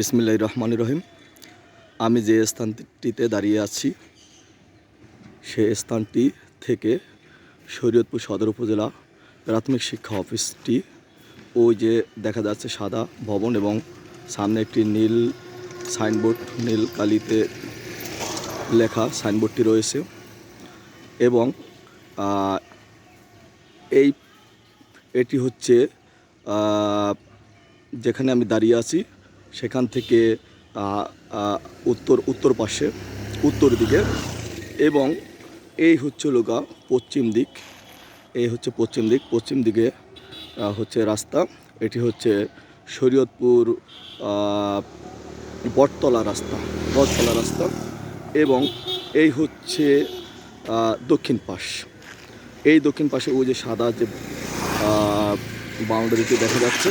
বিসমিল্লাহ রহমান রহিম। আমি যে স্থানটিতে দাঁড়িয়ে আছি, সে স্থানটি থেকে শরীয়তপুর সদর উপজেলা প্রাথমিক শিক্ষা অফিসটি, ওই যে দেখা যাচ্ছে সাদা ভবন এবং সামনে একটি নীল সাইনবোর্ড, নীল কালিতে লেখা সাইনবোর্ডটি রয়েছে এবং এই, এটি হচ্ছে যেখানে আমি দাঁড়িয়ে আছি সেখান থেকে উত্তর উত্তর পাশে, উত্তর দিকে এবং এই হচ্ছে লোকা পশ্চিম দিক। এই হচ্ছে পশ্চিম দিক। পশ্চিম দিকে হচ্ছে রাস্তা। এটি হচ্ছে শরীয়তপুর বটতলা রাস্তা বটতলা রাস্তা এবং এই হচ্ছে দক্ষিণ পাশ। এই দক্ষিণ পাশে ওই যে সাদা যে বাউন্ডারিটি দেখা যাচ্ছে,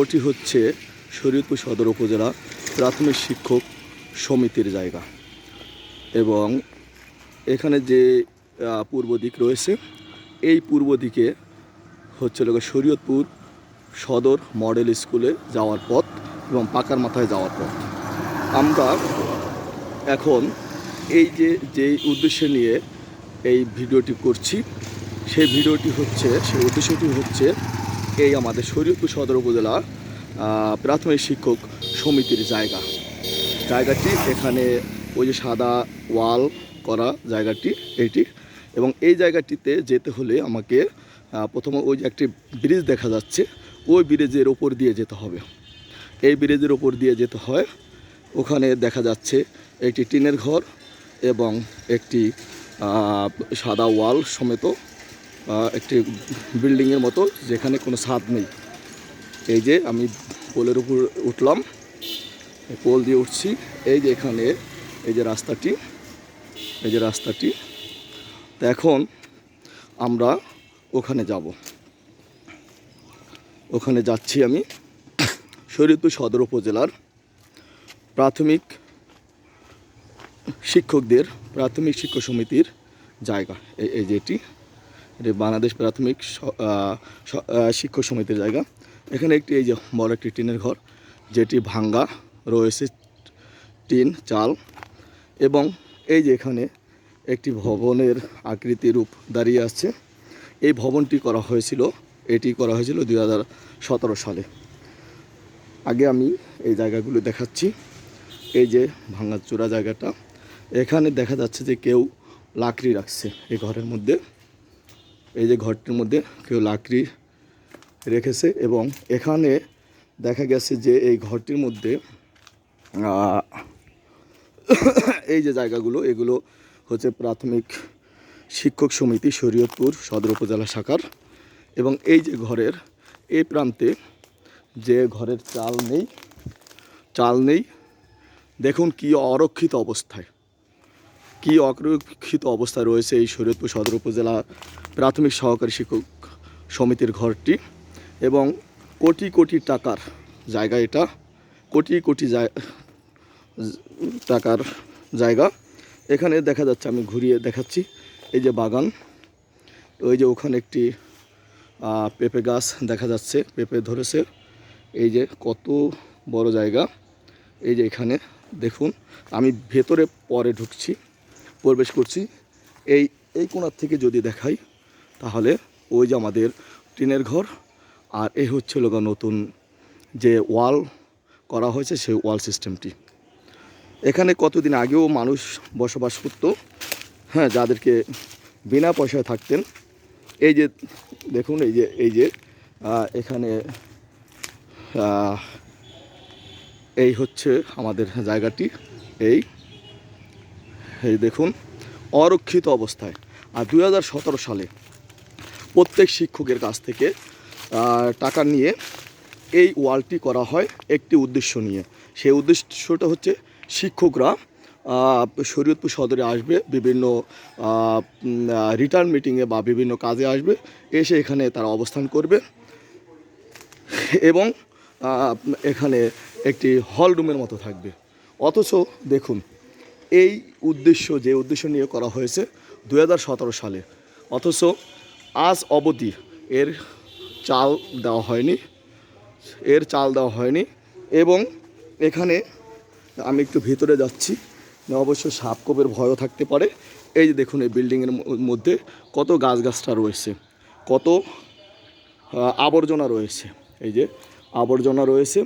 ওটি হচ্ছে শরীয়তপুর সদর উপজেলা প্রাথমিক শিক্ষক সমিতির জায়গা। এবং এখানে যে পূর্ব দিক রয়েছে এই পূর্ব দিকে হচ্ছে লোক শরীয়তপুর সদর মডেল স্কুলে যাওয়ার পথ এবং পাকার মাথায় যাওয়ার পথ। আমরা এখন এই যে যেই উদ্দেশ্য নিয়ে এই ভিডিওটি করছি সেই ভিডিওটি হচ্ছে সেই উদ্দেশ্যটি হচ্ছে এই আমাদের শরীয়তপুর সদর উপজেলা আহ, প্রাথমিক শিক্ষক সমিতির জায়গা। জায়গাটি এখানে ওই যে সাদা ওয়াল করা জায়গাটি এইটি এবং এই জায়গাটিতে যেতে হলে আমাকে প্রথমে ওই যে একটি ব্রিজ দেখা যাচ্ছে, ওই ব্রিজের ওপর দিয়ে যেতে হবে। এই ব্রিজের ওপর দিয়ে যেতে হয়। ওখানে দেখা যাচ্ছে একটি টিনের ঘর এবং একটি সাদা ওয়াল সমেত একটি বিল্ডিংয়ের মতো, যেখানে কোনো ছাদ নেই। এই যে আমি পোলের উপর উঠলাম পোল দিয়ে উঠছি। এই যে এখানে, এই যে রাস্তাটি, এই যে রাস্তাটি। এখন আমরা ওখানে যাব। ওখানে যাচ্ছি আমি শরীরপুর সদর উপজেলার প্রাথমিক শিক্ষকদের, প্রাথমিক শিক্ষক সমিতির জায়গা। এই যেটি এটি বাংলাদেশ প্রাথমিক শিক্ষক সমিতির জায়গা। এখানে একটি, এই যে বড় একটি টিনের ঘর, যেটি ভাঙ্গা রয়েছে টিন, চাল এবং এই যে এখানে একটি ভবনের আকৃতি রূপ দাঁড়িয়ে আছে। এই ভবনটি করা হয়েছিল, এটি করা হয়েছিল দুই হাজার সতেরো সালে। আগে আমি এই জায়গাগুলো দেখাচ্ছি। এই যে ভাঙাচোরা জায়গাটা, এখানে দেখা যাচ্ছে যে কেউ লাকড়ি রাখছে এই ঘরের মধ্যে। এই যে ঘরটির মধ্যে কেউ লাকড়ি রেখেছে এবং এখানে দেখা গেছে যে এই ঘরটির মধ্যে এই যে জায়গাগুলো, এগুলো হচ্ছে প্রাথমিক শিক্ষক সমিতি শরীয়তপুর সদর উপজেলা শাখার এবং এই যে ঘরের, এই প্রান্তে যে ঘরের চাল নেই চাল নেই। দেখুন কি অরক্ষিত অবস্থায়, কি অরক্ষিত অবস্থায় রয়েছে এই শরীয়তপুর সদর উপজেলা প্রাথমিক সহকারী শিক্ষক সমিতির ঘরটি। এবং কোটি কোটি টাকার জায়গা এটা, কোটি কোটি টাকার জায়গা। এখানে দেখা যাচ্ছে, আমি ঘুরিয়ে দেখাচ্ছি। এই যে বাগান, ওই যে ওখানে একটি পেঁপে গাছ দেখা যাচ্ছে, পেঁপে ধরেছে। এই যে কত বড় জায়গা। এই যে এখানে দেখুন, আমি ভেতরে পরে ঢুকছি, প্রবেশ করছি। এই এই কোণার থেকে যদি দেখাই, তাহলে ওই যে আমাদের টিনের ঘর আর এই হচ্ছে লোক নতুন যে ওয়াল করা হয়েছে, সেই ওয়াল সিস্টেমটি। এখানে কতদিন আগেও মানুষ বসবাস করতো হ্যাঁ যাদেরকে বিনা পয়সায় থাকতেন। এই যে, দেখুন, এই যে এই যে এখানে এই হচ্ছে আমাদের জায়গাটি, এই এই দেখুন, অরক্ষিত অবস্থায়। আর দু হাজার সতেরো সালে প্রত্যেক শিক্ষকের কাছ থেকে টাকা নিয়ে এই ওয়ালটি করা হয় একটি উদ্দেশ্য নিয়ে। সেই উদ্দেশ্যটা হচ্ছে শিক্ষকরা শরীয়তপুর সদরে আসবে, বিভিন্ন রিটার্ন মিটিংয়ে বা বিভিন্ন কাজে আসবে, এসে এখানে তারা অবস্থান করবে এবং এখানে একটি হল রুমের মতো থাকবে। অথচ দেখুন, এই উদ্দেশ্য, যে উদ্দেশ্য নিয়ে করা হয়েছে দু হাজার সতেরো সালে, অথচ আজ অবধি এর চাল দেওয়া হয়নি। এর চাল দেওয়া হয়নি এবং এখানে আমি একটু ভিতরে যাচ্ছি। অবশ্য সাপকোপের ভয়ও থাকতে পারে। এই যে দেখুন এই বিল্ডিংয়ের মধ্যে কত গাছগাছটা রয়েছে কত আবর্জনা রয়েছে। এই যে আবর্জনা রয়েছে।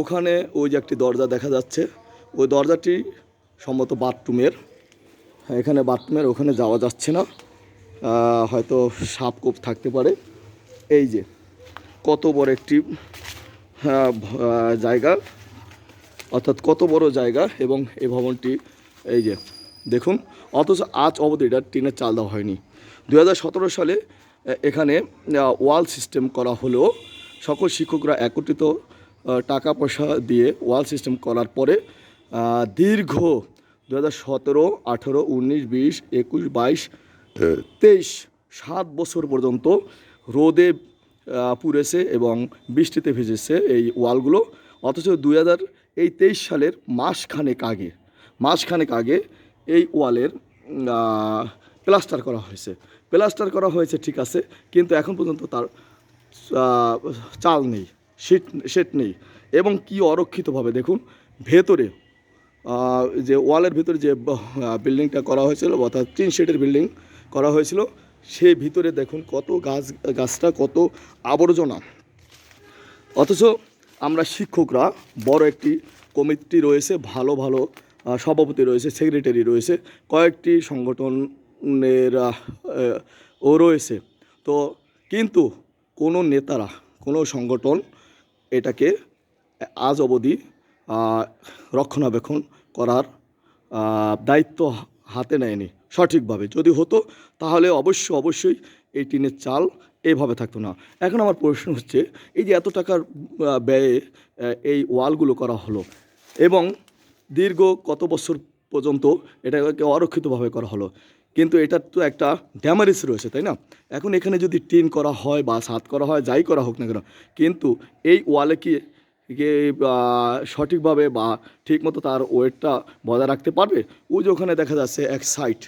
ওখানে ওই যে একটি দরজা দেখা যাচ্ছে। ওই দরজাটি সম্ভবত বাথরুমের। হ্যাঁ, এখানে বাথরুমের ওখানে যাওয়া যাচ্ছে না। হয়তো সাপকোপ থাকতে পারে। এই যে, কত বড় একটি জায়গা, অর্থাৎ কত বড় জায়গা এবং এই ভবনটি, এই যে, দেখুন, অথচ আজ অবধি এটা টিনের চাল দেওয়া হয়নি। দু হাজার সতেরো সালে এখানে ওয়াল সিস্টেম করা হলেও সকল শিক্ষকরা একত্রিত টাকা পয়সা দিয়ে ওয়াল সিস্টেম করার পরে দীর্ঘ দু হাজার সতেরো, আঠেরো, উনিশ, বিশ, একুশ, বাইশ তেইশ, সাত বছর পর্যন্ত রোদে পুড়েছে এবং বৃষ্টিতে ভিজেছে এই ওয়ালগুলো। অথচ দুই হাজার এই তেইশ সালের মাসখানেক আগে মাসখানেক আগে এই ওয়ালের প্লাস্টার করা হয়েছে। প্লাস্টার করা হয়েছে, ঠিক আছে, কিন্তু এখন পর্যন্ত তার চাল নেই, শিট, শেট নেই এবং কি অরক্ষিতভাবে দেখুন, ভেতরে যে ওয়ালের ভেতরে যে বিল্ডিংটা করা হয়েছিল, অর্থাৎ তিন শেডের বিল্ডিং করা হয়েছিল সে ভিতরে দেখুন কত গাছ, গাছটা কত আবর্জনা। অথচ আমরা শিক্ষকরা বড় একটি কমিটি রয়েছে, ভালো ভালো সভাপতি রয়েছে, সেক্রেটারি রয়েছে, কয়েকটি সংগঠনের ও রয়েছে। তো কিন্তু কোনো নেতারা, কোনো সংগঠন এটাকে আজ অবধি রক্ষণাবেক্ষণ করার দায়িত্ব হাতে নেয়নি। সঠিকভাবে। যদি হতো, তাহলে অবশ্য অবশ্যই এই টিনের চাল এভাবে থাকতো না। এখন আমার প্রশ্ন হচ্ছে, এই যে এত টাকার ব্যয়ে এই ওয়ালগুলো করা হলো এবং দীর্ঘ কত বছর পর্যন্ত এটাকে অরক্ষিতভাবে করা হলো, কিন্তু এটার তো একটা ড্যামারেজ রয়েছে, তাই না? এখন এখানে যদি টিন করা হয় বা সাত করা হয়, যাই করা হোক না কেন, কিন্তু এই ওয়ালে কি সঠিকভাবে বা ঠিকমতো তার ওয়েটটা বজায় রাখতে পারবে? ওই যে ওখানে দেখা যাচ্ছে এক সাইড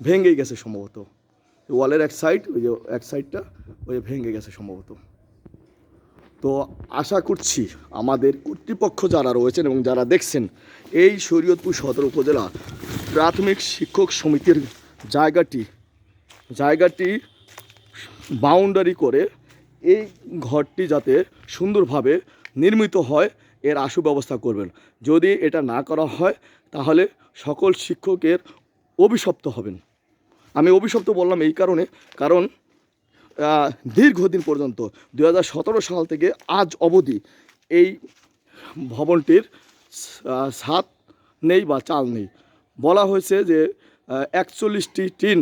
ভেঙেই গেছে সম্ভবত। ওয়ালের এক সাইড ওই যে এক সাইডটা ওই ভেঙে গেছে সম্ভবত। তো আশা করছি আমাদের কর্তৃপক্ষ যারা রয়েছেন এবং যারা দেখছেন, এই শরীয়তপুর সদর উপজেলা প্রাথমিক শিক্ষক সমিতির জায়গাটি জায়গাটি বাউন্ডারি করে এই ঘরটি যাতে সুন্দরভাবে নির্মিত হয়, এর আশু ব্যবস্থা করবেন। যদি এটা না করা হয়, তাহলে সকল শিক্ষকের অভিশপ্ত হবেন। আমি অভিশপ্ত বললাম এই কারণে, কারণ দীর্ঘদিন পর্যন্ত দু হাজার সতেরো সাল থেকে আজ অবধি এই ভবনটির ছাদ নেই বা চাল নেই। বলা হয়েছে যে একচল্লিশটি টিন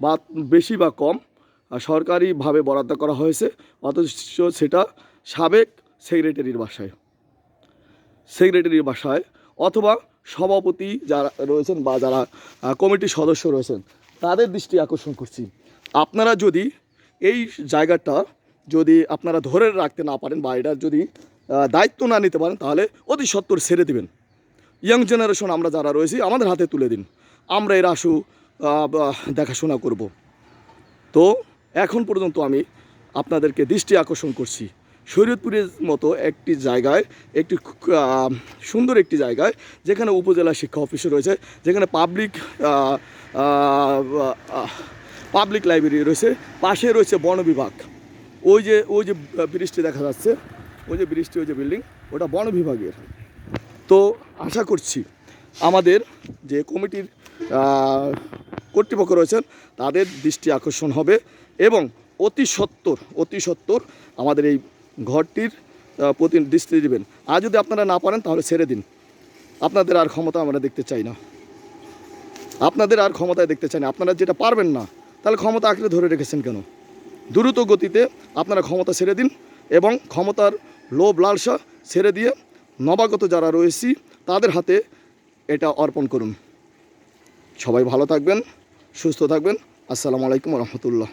বা বেশি বা কম সরকারিভাবে বরাদ্দ করা হয়েছে, অথচ সেটা সাবেক সেক্রেটারির বাসায়। সেক্রেটারির বাসায় অথবা সভাপতি যারা রয়েছেন বা যারা কমিটির সদস্য রয়েছেন, তাদের দৃষ্টি আকর্ষণ করছি। আপনারা যদি এই জায়গাটা যদি আপনারা ধরে রাখতে না পারেন বা এটার যদি দায়িত্ব না নিতে পারেন, তাহলে অতি সত্তর ছেড়ে দিবেন। ইয়াং জেনারেশন আমরা যারা রয়েছি, আমাদের হাতে তুলে দিন। আমরা এর আশু দেখাশোনা করব। তো এখন পর্যন্ত আমি আপনাদেরকে দৃষ্টি আকর্ষণ করছি। শরীয়তপুরের মতো একটি জায়গায়, একটি সুন্দর একটি জায়গায় যেখানে উপজেলা শিক্ষা অফিস রয়েছে, যেখানে পাবলিক পাবলিক লাইব্রেরি রয়েছে, পাশে রয়েছে বন বিভাগ। ওই যে ওই যে ব্রিজটি দেখা যাচ্ছে, ওই যে ব্রিজটি, ওই যে বিল্ডিং ওটা বন বিভাগের। তো আশা করছি আমাদের যে কমিটির কর্তৃপক্ষ রয়েছেন, তাদের দৃষ্টি আকর্ষণ হবে এবং অতি সত্বর অতি সত্বর আমাদের এই ঘরটির প্রতি দৃষ্টি দেবেন। আর যদি আপনারা না পারেন, তাহলে ছেড়ে দিন। আপনাদের আর ক্ষমতা আমরা দেখতে চাই না। আপনাদের আর ক্ষমতায় দেখতে চাই না। আপনারা যেটা পারবেন না, তাহলে ক্ষমতা আঁকড়ে ধরে রেখেছেন কেন? দ্রুত গতিতে আপনারা ক্ষমতা ছেড়ে দিন এবং ক্ষমতার লোভ, লালসা ছেড়ে দিয়ে নবাগত যারা রয়েছি, তাদের হাতে এটা অর্পণ করুন। সবাই ভালো থাকবেন, সুস্থ থাকবেন। আসসালামু আলাইকুম রহমতুল্লাহ।